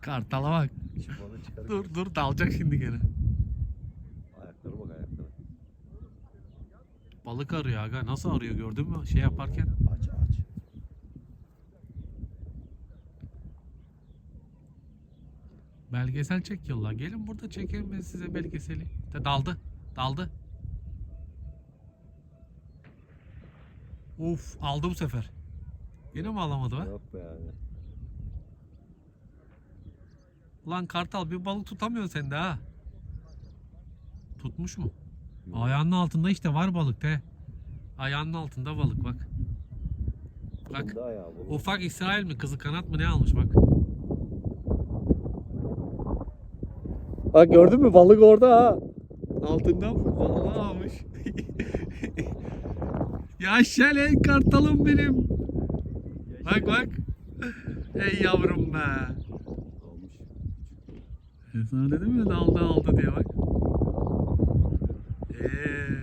Kartala bak. Çıkarıp Dur dur dalacak şimdi gene. Ayaklara bak ayaklara. Balık arıyor aga. Nasıl arıyor gördün mü şey yaparken? Aç aç. Belgesel çekiyorlar. Gelin burada çekeyim ben size belgeseli. De daldı. Daldı. Uf aldı bu sefer. Yine mi alamadı be? Yok be yani. Ulan kartal bir balık tutamıyorsun sen de ha. Tutmuş mu? Yok. Ayağının altında işte var balık de. Ayağının altında balık bak. Bak. Ufak İsrail mi kızı kanat mı ne almış bak. Bak gördün mü balık orada ha. Altında balığı almış. Yaşa lan kartalım benim. Bak bak. Ey yavrum be. Sana dedim ya daldı aldı diye bak. Eee